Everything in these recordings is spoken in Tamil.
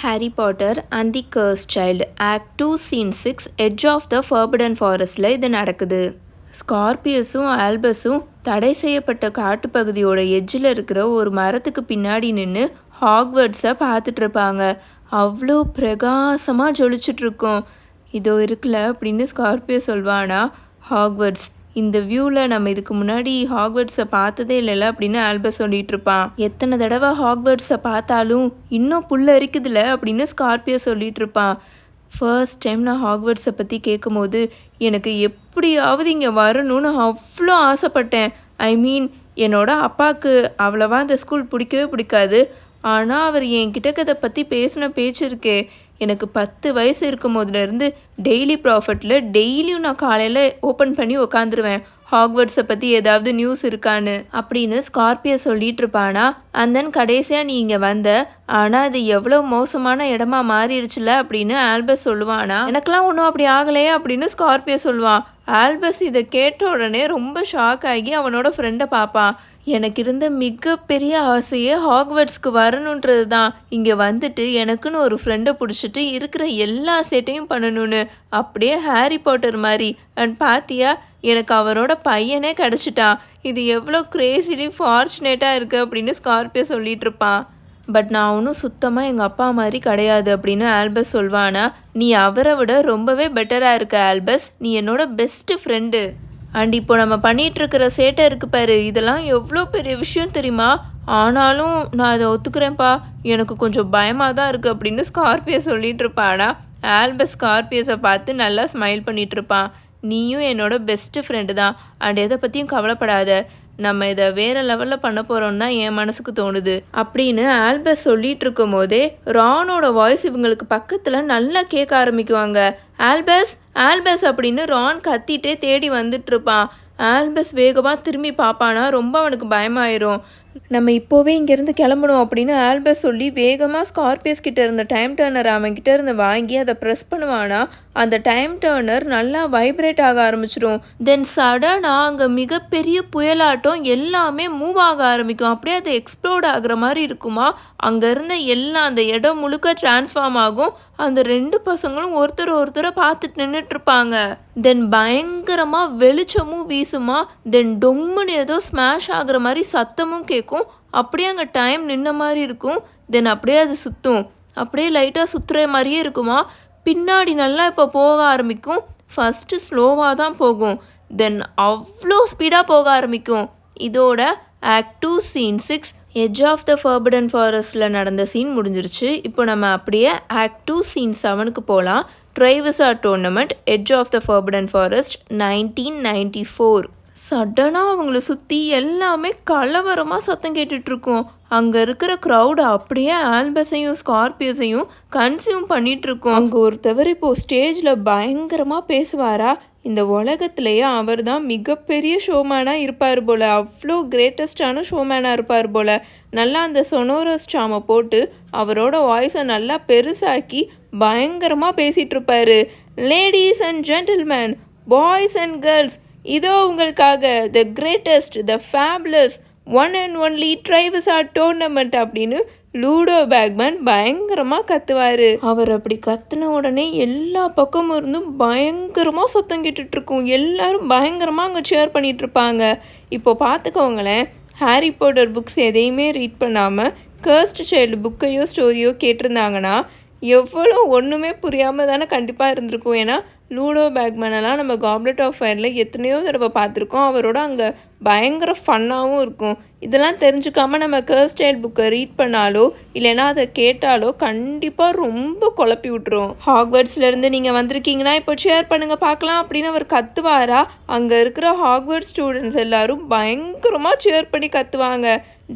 Harry Potter and the cursed child act two scene six edge of the forbidden ஃபாரஸ்டில் இது நடக்குது. ஸ்கார்பியஸும் ஆல்பஸும் தடை செய்யப்பட்ட காட்டுப்பகுதியோட எஜ்ஜில் இருக்கிற ஒரு மரத்துக்கு பின்னாடி நின்று ஹாக்வர்ட்ஸை பார்த்துட்டு இருப்பாங்க. அவ்வளோ பிரகாசமாக ஜொலிச்சிட்ருக்கோம் இதோ இருக்குல்ல அப்படின்னு ஸ்கார்பியோ சொல்வானா ஹாக்வர்ட்ஸ் இந்த வியூவில் நம்ம இதுக்கு முன்னாடி ஹாக்வர்ட்ஸை பார்த்ததே இல்லைல்ல அப்படின்னு ஆல்பஸ் சொல்லிட்டு இருப்பான். எத்தனை தடவை ஹாக்வர்ட்ஸை பார்த்தாலும் இன்னும் புல்ல இருக்குதுல்ல அப்படின்னு ஸ்கார்பியோ சொல்லிட்டு இருப்பான். ஃபர்ஸ்ட் டைம் நான் ஹாக்வர்ட்ஸை பற்றி கேட்கும்போது எனக்கு எப்படியாவது இங்கே வரணும்னு அவ்வளோ ஆசைப்பட்டேன். ஐ மீன் என்னோட அப்பாவுக்கு அவ்வளோவா அந்த ஸ்கூல் பிடிக்கவே பிடிக்காது. ஆனால் அவர் என்கிட்ட இதை பற்றி பேசின பேச்சு இருக்கே. எனக்கு பத்து வயசு இருக்கும் போதுலேருந்து டெய்லி ப்ராஃபிட்டில் டெய்லியும் நான் காலையில் ஓப்பன் பண்ணி உக்காந்துருவேன். ஹாக்வர்ட்ஸை பற்றி ஏதாவது நியூஸ் இருக்கான்னு அப்படின்னு ஸ்கார்பியோ சொல்லிட்டு இருப்பானா? அண்ட் தென் கடைசியாக நீ இங்கே வந்த ஆனால் அது எவ்வளோ மோசமான இடமா மாறிடுச்சுல அப்படின்னு ஆல்பஸ் சொல்லுவானா? எனக்கெல்லாம் ஒன்றும் அப்படி ஆகலையே அப்படின்னு ஸ்கார்பியோ சொல்லுவான். ஆல்பஸ் இதை கேட்ட உடனே ரொம்ப ஷாக் ஆகி அவனோட ஃப்ரெண்டை பார்ப்பான். எனக்கு இருந்த மிகப்பெரிய ஆசையே ஹாக்வர்ட்ஸ்க்கு வரணுன்றது தான் இங்கே வந்துட்டு எனக்குன்னு ஒரு ஃப்ரெண்டை பிடிச்சிட்டு இருக்கிற எல்லா சேட்டையும் பண்ணணும்னு. அப்படியே ஹாரி பாட்டர் மாதிரி. அண்ட் பாத்தியா எனக்கு அவரோட பையனே கிடச்சிட்டான். இது எவ்வளோ கிரேசிலி ஃபார்ச்சுனேட்டாக இருக்குது அப்படின்னு ஸ்கார்பியோ சொல்லிட்டு இருப்பான். பட் நான் ஒன்றும் சுத்தமாக எங்கள் அப்பா மாதிரி கிடையாது அப்படின்னு ஆல்பஸ் சொல்வானா. நீ அவரை விட ரொம்பவே பெட்டராக இருக்க ஆல்பஸ் நீ என்னோட பெஸ்ட்டு ஃப்ரெண்டு அண்ட் இப்போ நம்ம பண்ணிகிட்ருக்கிற இருக்கிற சேட்டை இருக்கு பாரு இதெல்லாம் எவ்வளோ பெரிய விஷயம் தெரியுமா? ஆனாலும் நான் இதை ஒத்துக்கிறேன்ப்பா. எனக்கு கொஞ்சம் பயமாக தான் இருக்குது அப்படின்னு ஸ்கார்பியோ சொல்லிகிட்டு இருப்பானா. ஆல்பஸ் ஸ்கார்பியோஸை பார்த்து நல்லா ஸ்மைல் பண்ணிகிட்ருப்பான் நீயும் என்னோட பெஸ்ட்டு ஃப்ரெண்டு தான். அண்ட் எதை பற்றியும் கவலைப்படாத. நம்ம இதை வேறு லெவலில் பண்ண போகிறோம்னு தான் என் மனசுக்கு தோணுது. அப்படின்னு ஆல்பஸ் சொல்லிட்டு இருக்கும் போதே ரானோட வாய்ஸ் இவங்களுக்கு பக்கத்தில் நல்லா கேட்க ஆரம்பிக்குவாங்க. ஆல்பஸ் ஆல்பஸ் அப்படின்னு ரான் கத்திட்டே தேடி வந்துட்டு இருப்பான். ஆல்பஸ் வேகமாக திரும்பி பார்ப்பானா ரொம்ப அவனுக்கு பயமாயிரும். நம்ம இப்போவே இங்கேருந்து கிளம்பணும் அப்படின்னு ஆல்பஸ் சொல்லி வேகமாக ஸ்கார்பியஸ் கிட்ட இருந்த டைம் டேர்னர் அவன் கிட்ட இருந்து வாங்கி அதை ப்ரெஸ் பண்ணுவானா அந்த டைம் டேர்னர் நல்லா வைப்ரேட் ஆக ஆரம்பிச்சிடும் தென் சடனாக அங்கே மிகப்பெரிய புயலாட்டம் எல்லாமே மூவ் ஆக ஆரம்பிக்கும். அப்படியே அது எக்ஸ்ப்ளோர்ட் ஆகுற மாதிரி இருக்குமா? அங்கே இருந்த எல்லாம் அந்த இடம் முழுக்க டிரான்ஸ்ஃபார்ம் ஆகும். அந்த ரெண்டு பசங்களும் ஒருத்தர் ஒருத்தரை பார்த்துட்டு நின்றுட்டுருப்பாங்க தென் பயங்கரமாக வெளிச்சமும் வீசுமா தென் டொம்முன்னு ஏதோ ஸ்மாஷ் ஆகுற மாதிரி சத்தமும் கேட்கும் அப்படியே அங்கே டைம் நின்ன மாதிரி இருக்கும். தென் அப்படியே அது சுற்றும் அப்படியே லைட்டாக சுற்றுற மாதிரியே இருக்குமா. பின்னாடி நல்லா இப்போ போக ஆரம்பிக்கும். ஃபஸ்ட்டு ஸ்லோவாக தான் போகும். தென் அவ்வளோ ஸ்பீடாக போக ஆரம்பிக்கும். இதோட act two scene six edge of the forbidden ஃபாரஸ்டில் நடந்த சீன் முடிஞ்சிருச்சு. இப்போ நம்ம அப்படியே ஆக்ட் டூ சீன் செவனுக்கு போகலாம் ட்ரைவிசா tournament edge of the forbidden forest nineteen ninety four சடனாக அவங்கள சுற்றி எல்லாமே கலவரமாக சத்தம் கேட்டுட்ருக்கோம். அங்கே இருக்கிற க்ரௌடு அப்படியே ஆல்பஸையும் ஸ்கார்பியஸையும் கன்சியூம் பண்ணிகிட்ருக்கோம் அங்கே ஒருத்தவர் இப்போது ஸ்டேஜில் பயங்கரமாக பேசுவாரா? இந்த உலகத்துலேயே அவர் தான் மிகப்பெரிய ஷோமேனாக இருப்பார் போல். அவ்வளோ கிரேட்டஸ்டான ஷோமேனாக இருப்பார் போல். நல்லா அந்த சொனோரஸ் சாமை போட்டு அவரோட வாய்ஸை நல்லா பெருசாக்கி பயங்கரமாக பேசிகிட்ருப்பார் ladies ladies and gentleman boys and girls இதோ உங்களுக்காக the greatest the fabulous one and only Triwizard tournament அப்படின்னு லூடோ பேக்மேன் பயங்கரமாக கத்துவார். அவர் அப்படி கத்துன உடனே எல்லா பக்கமும் இருந்தும் பயங்கரமாக சத்தம் கேட்டுட்ருக்கும் எல்லாரும் பயங்கரமாக அங்கே ஷேர் பண்ணிகிட்ருப்பாங்க இப்போ பார்த்துக்கோங்களேன் ஹாரி போட்டர் புக்ஸ் எதையுமே ரீட் பண்ணாமல் கர்ஸ்ட் சைல்டு புக்கையோ ஸ்டோரியோ கேட்டிருந்தாங்கன்னா எவ்வளோ ஒன்றுமே புரியாமல் தானே கண்டிப்பாக இருந்திருக்கும். ஏன்னா லூடோ பேக்மேனெல்லாம் நம்ம காப்லெட் ஆஃப் ஃபயரில் எத்தனையோ தடவை பார்த்துருக்கோம். அவரோட அங்கே பயங்கர ஃபன்னாகவும் இருக்கும். இதெல்லாம் தெரிஞ்சுக்காமல் நம்ம கர்ஸ்டைல் புக்கை ரீட் பண்ணாலோ இல்லைன்னா அதை கேட்டாலோ கண்டிப்பாக ரொம்ப குழப்பி விட்டுரும். ஹாக்வர்ட்ஸ்லேருந்து நீங்கள் வந்திருக்கீங்கன்னா இப்போ ஷேர் பண்ணுங்கள் பார்க்கலாம் அப்படின்னு அவர் கத்துவாரா? அங்கே இருக்கிற ஹாக்வர்ட் ஸ்டூடெண்ட்ஸ் எல்லாரும் பயங்கரமாக ஷேர் பண்ணி கத்துவாங்க.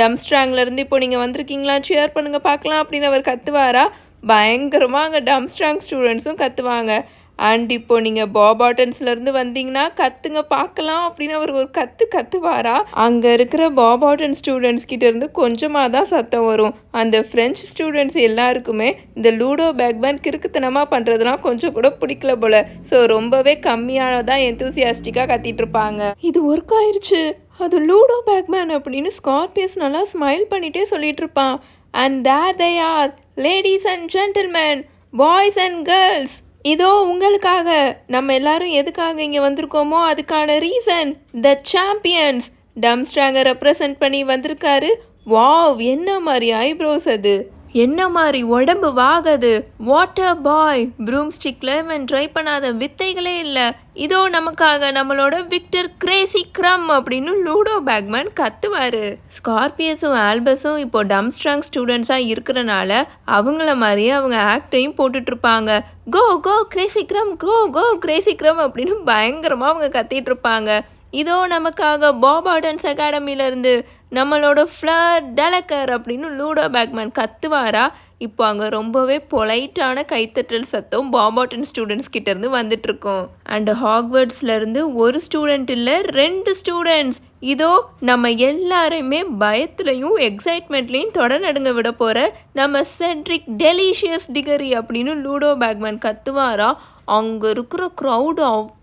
டம்ஸ்ட்ராங்லேருந்து இப்போ நீங்கள் வந்திருக்கீங்களா? ஷேர் பண்ணுங்கள் பார்க்கலாம் அப்படின்னு அவர் கத்துவாரா? பயங்கரமாக அங்கே டம்ஸ்ட்ராங் ஸ்டூடெண்ட்ஸும் கத்துவாங்க. அண்ட் இப்போ நீங்கள் பாபாட்டன்ஸ்லேருந்து வந்தீங்கன்னா கத்துங்க பார்க்கலாம் அப்படின்னு அவர் ஒரு கற்று கத்துவாரா? அங்கே இருக்கிற பாபாட்டன் ஸ்டூடெண்ட்ஸ் கிட்டேருந்து கொஞ்சமாக தான் சத்தம் வரும். அந்த ஃப்ரெஞ்ச் ஸ்டூடெண்ட்ஸ் எல்லாருக்குமே இந்த லூடோ பேக்பேன் கிறுக்குத்தனமாக பண்ணுறதுலாம் கொஞ்சம் கூட பிடிக்கல போல. ஸோ ரொம்பவே கம்மியானதான் எந்தூசியாஸ்டிக்காக கத்திட்டு இருப்பாங்க. இது ஒர்க் ஆயிடுச்சு அது லூடோ பேக்மேன் அப்படின்னு ஸ்கார்பியஸ் நல்லா ஸ்மைல் பண்ணிட்டே சொல்லிட்டு இருப்பான். And there they are ladies and gentleman boys and girls இதோ உங்களுக்காக நம்ம எல்லாரும் எதுக்காக இங்கே வந்திருக்கோமோ அதுக்கான ரீசன் த சாம்பியன்ஸ் டம்ஸ்ட்ராங்கை ரெப்ரசன்ட் பண்ணி வந்திருக்காரு. வாவ் என்ன மாதிரி ஐப்ரோஸ் அது? என்ன மாதிரி உடம்பு வாகாது? வாட்டர் பாய் ப்ரூம் ஸ்டிக்ல இவன் ட்ரை பண்ணாத வித்தைகளே இல்லை. இதோ நமக்காக நம்மளோட விக்டர் கிரேசி க்ரம் அப்படின்னு லூடோ பேக்மேன் கத்துவாரு. ஸ்கார்பியஸும் ஆல்பஸும் இப்போ டம்ஸ்ட்ராங் ஸ்டூடெண்ட்ஸாக இருக்கிறனால அவங்கள மாதிரியே அவங்க ஆக்டையும் போட்டுட்டு இருப்பாங்க. கோ கோ கிரேசி க்ரம் கோ கோ கிரேசி க்ரம் அப்படின்னு பயங்கரமாக அவங்க கத்திட்டு இருப்பாங்க. இதோ நமக்காக பாப் ஆர்டன்ஸ் அகாடமியிலேருந்து நம்மளோட ஃப்ளர் டலக்கர் அப்படின்னு லூடோ பேக்மேன் கத்துவாரா? இப்போ அங்கே ரொம்பவே பொலைட்டான கைத்தட்டல் சத்தம் பாபாட்டன் ஸ்டூடெண்ட்ஸ் கிட்டேருந்து வந்துட்டுருக்கோம். அண்டு ஹாக்வர்ட்ஸ்லேருந்து ஒரு ஸ்டூடெண்ட் இல்லை ரெண்டு ஸ்டூடெண்ட்ஸ். இதோ நம்ம எல்லாரையுமே பயத்துலையும் எக்ஸைட்மெண்ட்லேயும் தொடநடுங்க விட போகிற நம்ம சென்ட்ரிக் டெலிஷியஸ் டிகரி அப்படின்னு லூடோ பேக்மேன் கத்துவாரா? அங்கே இருக்கிற க்ரௌடு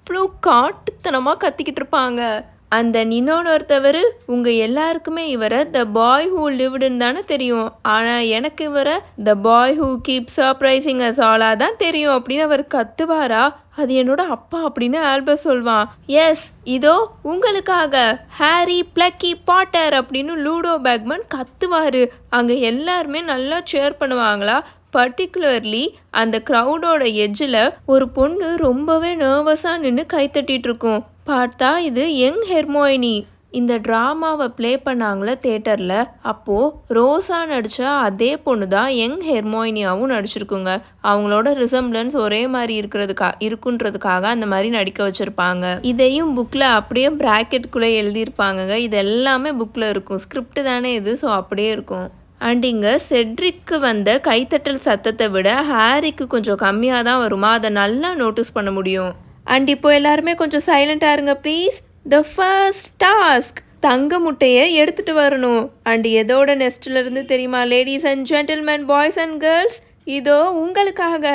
அவ்வளோ காட்டுத்தனமாக கத்திக்கிட்டு இருப்பாங்க. அந்த நினோன்னு ஒருத்தவர் உங்கள் எல்லாருக்குமே இவரை த பாய் ஹூ லிவ்டுன்னு தானே தெரியும். ஆனால் எனக்கு இவரை the boy who keep surprising us ஆலாக தான் தெரியும் அப்படின்னு அவர் கத்துவாரா? அது என்னோட அப்பா அப்படின்னு ஆல்பஸ் சொல்வான். எஸ் இதோ உங்களுக்காக ஹாரி பிளக்கி பாட்டர் அப்படின்னு லூடோ பேக்மன் கத்துவார். அங்கே எல்லாருமே நல்லா சேர் பண்ணுவாங்களா? பர்டிகுலர்லி அந்த க்ரௌடோட எஜ்ஜில் ஒரு பொண்ணு ரொம்பவே நர்வஸாக நின்று கைத்தட்டிகிட்டு இருக்கும் பார்த்தா இது யங் ஹெர்மோயினி. இந்த ட்ராமாவை ப்ளே பண்ணாங்களே தேட்டரில் அப்போது ரோஸா நடித்த அதே பொண்ணு தான் யங் ஹெர்மோயினியாவும் நடிச்சிருக்குங்க. அவங்களோட ரிசம்பிளன்ஸ் ஒரே மாதிரி இருக்கிறதுக்கா இருக்குன்றதுக்காக அந்த மாதிரி நடிக்க வச்சுருப்பாங்க. இதையும் புக்கில் அப்படியே ப்ராக்கெட்டுக்குள்ளே எழுதியிருப்பாங்கங்க. இது எல்லாமே புக்கில் இருக்கும். ஸ்கிரிப்ட் தானே இது ஸோ அப்படியே இருக்கும். அண்ட் இங்கே செட்ரிக்கு வந்த கைத்தட்டல் சத்தத்தை விட ஹாரிக்கு கொஞ்சம் கம்மியாக தான் வருமா? அதை நல்லா நோட்டீஸ் பண்ண முடியும். அண்ட் இப்போ எல்லாருமே கொஞ்சம் சைலண்ட்டாக இருங்க ப்ளீஸ் த ஃபர்ஸ்ட் டாஸ்க் தங்க முட்டையை எடுத்துகிட்டு வரணும். அண்ட் எதோட நெஸ்ட்லேருந்து தெரியுமா ladies and gentleman boys and girls இதோ உங்களுக்காக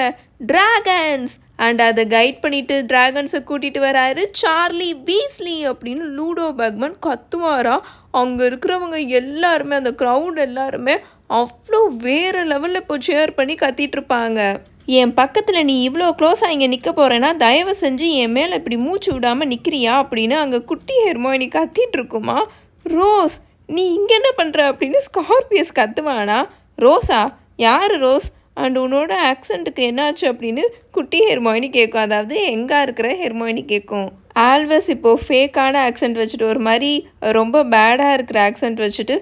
டிராகன்ஸ் அண்ட் அதை கைட் பண்ணிட்டு டிராகன்ஸை கூட்டிகிட்டு வராரு சார்லி வீஸ்லி அப்படின்னு லூடோ பக்மன் கத்துவாரா அங்கே இருக்கிறவங்க எல்லாருமே அந்த க்ரௌட் எல்லாருமே அவ்வளோ வேறு லெவலில் இப்போ ஷேர் பண்ணி கத்திட்டு இருப்பாங்க. என் பக்கத்தில் நீ இவ்வளோ க்ளோஸாக இங்கே நிற்க போகிறேன்னா தயவு செஞ்சு என் மேலே இப்படி மூச்சு விடாமல் நிற்கிறியா அப்படின்னு அங்கே குட்டி ஹெர்மோயினி கத்திட்டு இருக்குமா? ரோஸ் நீ இங்கே என்ன பண்ணுற அப்படின்னு ஸ்கார்பியஸ் கத்துவானா? ரோஸா? யார் ரோஸ்? அண்ட் உன்னோட ஆக்சண்ட்டுக்கு என்னாச்சு அப்படின்னு குட்டி ஹெர்மோயினி கேட்கும் அதாவது எங்கே இருக்கிற ஹெர்மோயினி கேட்கும் ஆல்வஸ் இப்போது ஃபேக்கான ஆக்சண்ட் வச்சுட்டு ஒரு மாதிரி ரொம்ப பேடாக இருக்கிற ஆக்சண்ட் வச்சுட்டு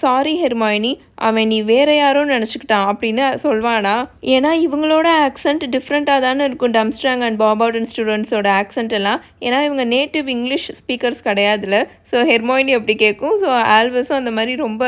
சாரி ஹெர்மாயினி அவன் நீ வேற யாரோ நினச்சிக்கிட்டான் அப்படின்னு சொல்வானா. ஏன்னா இவங்களோட ஆக்சென்ட் டிஃப்ரெண்ட்டாக தானே இருக்கும். டம்ஸ்ட்ராங் அண்ட் பாபார்டன் ஸ்டூடெண்ட்ஸோட ஆக்சன்ட் எல்லாம். ஏன்னா இவங்க நேட்டிவ் இங்கிலீஷ் ஸ்பீக்கர்ஸ் கிடையாதுல ஸோ ஹெர்மாயினி அப்படி கேட்கும் ஸோ ஆல்வஸும் அந்த மாதிரி ரொம்ப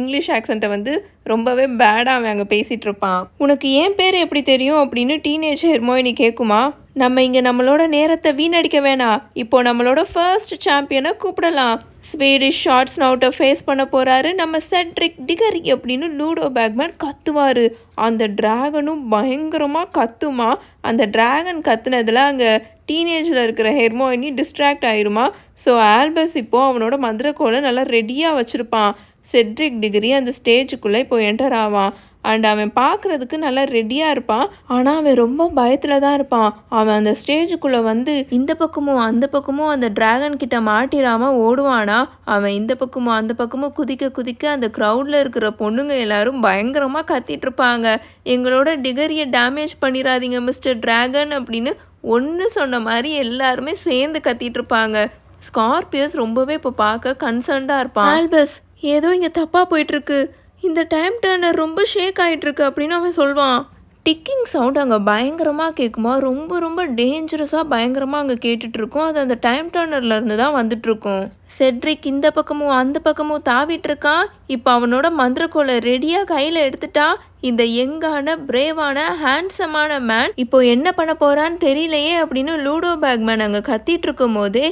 இங்கிலீஷ் ஆக்சென்ட்டை வந்து ரொம்பவே பேடாக அவன் அங்கே பேசிகிட்டு இருப்பான். உனக்கு ஏன் பேர் எப்படி தெரியும்? அப்படின்னு டீனேஜ் ஹெர்மோயினி கேட்குமா நம்ம இங்கே நம்மளோட நேரத்தை வீணடிக்க வேணாம் இப்போ நம்மளோட ஃபர்ஸ்ட் சாம்பியனை கூப்பிடலாம். ஸ்வீடிஷ் ஷார்ட்ஸ் நவுட்டை ஃபேஸ் பண்ண போகிறாரு நம்ம செட்ரிக் டிகரி அப்படின்னு லூடோ பேக்மேன் கத்துவார். அந்த டிராகனும் பயங்கரமாக கத்துமா. அந்த டிராகன் கத்துனதில் அங்கே டீனேஜில் இருக்கிற ஹெர்மோயினி டிஸ்ட்ராக்ட் ஆயிருமா. ஸோ ஆல்பஸ் இப்போது அவனோட மந்திரக்கோலை நல்லா ரெடியாக வச்சுருப்பான். செட்ரிக் டிகிரி அந்த ஸ்டேஜுக்குள்ளே இப்போ என்டர் ஆவான். அண்ட் அவன் பார்க்குறதுக்கு நல்லா ரெடியாக இருப்பான். ஆனால் அவன் ரொம்ப பயத்தில் தான் இருப்பான். அவன் அந்த ஸ்டேஜுக்குள்ளே வந்து இந்த பக்கமும் அந்த பக்கமும் அந்த டிராகன் கிட்ட மாட்டிடாமல் ஓடுவானா? அவன் இந்த பக்கமும் அந்த பக்கமும் குதிக்க குதிக்க அந்த க்ரௌடில் இருக்கிற பொண்ணுங்க எல்லாரும் பயங்கரமாக கத்திட்டு இருப்பாங்க. எங்களோட டிகரியை டேமேஜ் பண்ணிடாதீங்க மிஸ்டர் டிராகன் அப்படின்னு ஒன்று சொன்ன மாதிரி எல்லாருமே சேர்ந்து கத்திட்டு இருப்பாங்க. ஸ்கார்பியஸ் ரொம்பவே இப்போ பார்க்க கன்சர்ன்டாக இருப்பான். ஆல்பஸ் ஏதோ இங்கே தப்பாக போயிட்டுருக்கு இந்த டைம் டேர்னர் ரொம்ப ஷேக் ஆகிட்டுருக்கு அப்படின்னு அவன் சொல்வான் டிக்கிங் சவுண்ட் அங்கே பயங்கரமாக கேட்குமா ரொம்ப ரொம்ப டேஞ்சரஸாக பயங்கரமாக அங்கே கேட்டுட்ருக்கும் அது அந்த டைம் டர்னர்லேருந்து தான் வந்துட்டுருக்கும். செட்ரிக் இந்த பக்கமும் அந்த பக்கமும் தாவிட்டுருக்கான். இப்போ அவனோட மந்திரக்கோலை ரெடியாக கையில் எடுத்துட்டா இந்த யங்கான பிரேவான ஹேண்ட்ஸமான மேன் இப்போ என்ன பண்ண போறான்னு தெரியலையே அப்படின்னு லூடோ பேக்மேன் அங்கே கத்திட்டு இருக்கும் போதே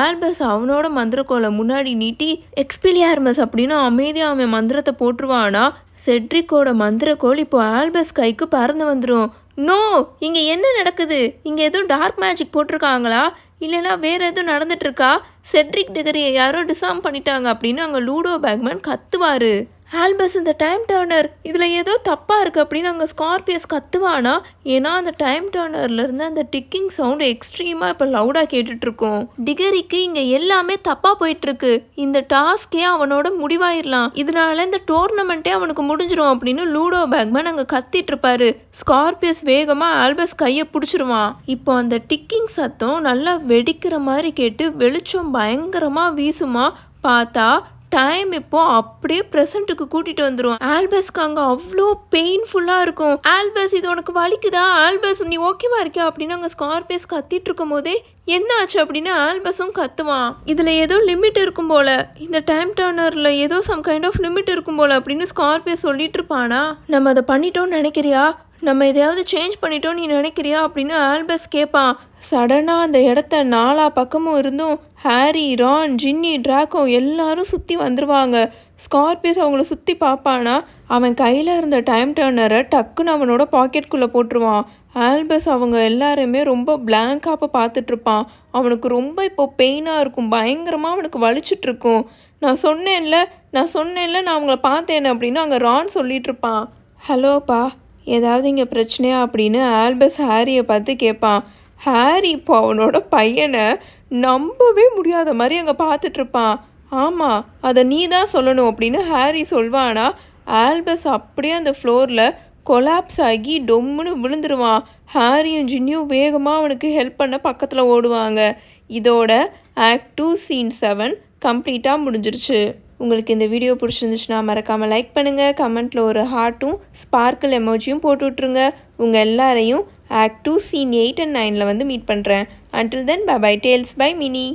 ஆல்பஸ் அவனோட மந்திரக்கோலை முன்னாடி நீட்டி எக்ஸ்பிலியார்மஸ் அப்படின்னு அமைதியாக அவன் மந்திரத்தை போட்டுருவானா? செட்ரிக்கோட மந்திரக்கோள் இப்போ ஆல்பஸ் கைக்கு பறந்து வந்துடும் நோ இங்கே என்ன நடக்குது? இங்கே எதுவும் டார்க் மேஜிக் போட்டிருக்காங்களா? இல்லைனா வேறு எதுவும் நடந்துட்டுருக்கா செட்ரிக் டிகரியை யாரோ டிசாம் பண்ணிட்டாங்க அப்படின்னு அங்கே லூடோ பேக்மேன் கத்துவார். ஆல்பஸ் இந்த டைம் டேர்னர் இதில் ஏதோ தப்பாக இருக்குது அப்படின்னு அங்கே ஸ்கார்பியஸ் கத்துவானா? ஏன்னா அந்த டைம் டேர்னர்லேருந்து அந்த டிக்கிங் சவுண்ட் எக்ஸ்ட்ரீமாக இப்போ லவுடாக கேட்டுட்ருக்கோம். டிகரிக்கு இங்கே எல்லாமே தப்பாக போயிட்டுருக்கு இந்த டாஸ்கே அவனோட முடிவாயிடலாம் இதனால இந்த டோர்னமெண்ட்டே அவனுக்கு முடிஞ்சிடும் அப்படின்னு லூடோ பேக்மேன் அங்கே கத்திட்டு இருப்பாரு ஸ்கார்பியஸ் வேகமாக ஆல்பஸ் கையை பிடிச்சிருவான். இப்போ அந்த டிக்கிங் சத்தம் நல்லா வெடிக்கிற மாதிரி கேட்டு வெளிச்சம் பயங்கரமாக வீசுமா? பார்த்தா டைம் இப்போ அப்படியே ப்ரெசண்ட்டுக்கு கூட்டிட்டு வந்துரும் ஆல்பஸ்க்கு அங்கே அவ்வளோ பெயின்ஃபுல்லாக இருக்கும். ஆல்பஸ் இது உனக்கு வலிக்குதா? ஆல்பஸ் நீ ஓகேவா இருக்கியா? அப்படின்னு அங்கே ஸ்கார்பியஸ் கத்திட்டு இருக்கும் போதே என்ன ஆச்சு அப்படின்னு ஆல்பஸும் கத்துவான். இதுல ஏதோ லிமிட் இருக்கும் போல. இந்த டைம் டர்னர்ல ஏதோ சம் கைண்ட் ஆஃப் லிமிட் இருக்கும் போல அப்படின்னு ஸ்கார்பியஸ் சொல்லிட்டு இருப்பானா? நம்ம அதை பண்ணிட்டோம்னு நினைக்கிறியா? நம்ம எதையாவது சேஞ்ச் பண்ணிட்டோம் நீ நினைக்கிறியா அப்படின்னு ஆல்பஸ் கேட்பான் சடனாக அந்த இடத்த நாலா பக்கமும் இருந்தும் ஹாரி ரான் ஜின்னி ட்ராக்கோ எல்லாரும் சுற்றி வந்துருவாங்க. ஸ்கார்பியஸ் அவங்கள சுற்றி பார்ப்பானா? அவன் கையில் இருந்த டைம் டேர்னரை டக்குன்னு அவனோட பாக்கெட்குள்ளே போட்டுருவான். ஆல்பஸ் அவங்க எல்லாருமே ரொம்ப பிளாங்காக இப்போ பார்த்துட்ருப்பான். அவனுக்கு ரொம்ப இப்போ பெயினாக இருக்கும். பயங்கரமாக அவனுக்கு வலிச்சிட்ருக்கும். நான் சொன்னேன்ல நான் சொன்னேன்ல நான் அவங்கள பார்த்தேன் அப்படின்னு அங்கே ரான் சொல்லிகிட்ருப்பான் ஹலோப்பா ஏதாவது இங்கே பிரச்சனையா அப்படின்னு ஆல்பஸ் ஹாரியை பார்த்து கேட்பான். ஹாரி இப்போ அவனோட பையனை நம்பவே முடியாத மாதிரி அங்கே பார்த்துட்ருப்பான் ஆமாம் அதை நீ தான் சொல்லணும் அப்படின்னு ஹாரி சொல்வானா ஆல்பஸ் அப்படியே அந்த ஃப்ளோரில் கொலாப்ஸ் ஆகி டொம்முன்னு விழுந்துருவான். ஹாரியும் ஜின்னியும் வேகமாக அவனுக்கு ஹெல்ப் பண்ண பக்கத்தில் ஓடுவாங்க. இதோட ஆக்ட் டூ சீன் செவன் கம்ப்ளீட்டாக முடிஞ்சிருச்சு. உங்களுக்கு இந்த வீடியோ பிடிச்சிருந்துச்சுன்னா மறக்காமல் லைக் பண்ணுங்கள் கமெண்ட்டில் ஒரு ஹார்ட்டும் ஸ்பார்க்கிள் எமோஜியும் போட்டு விட்ருங்க உங்கள் எல்லாரையும் act two scene eight and நைனில் வந்து மீட் பண்ணுறேன் until then bye bye tales by Mini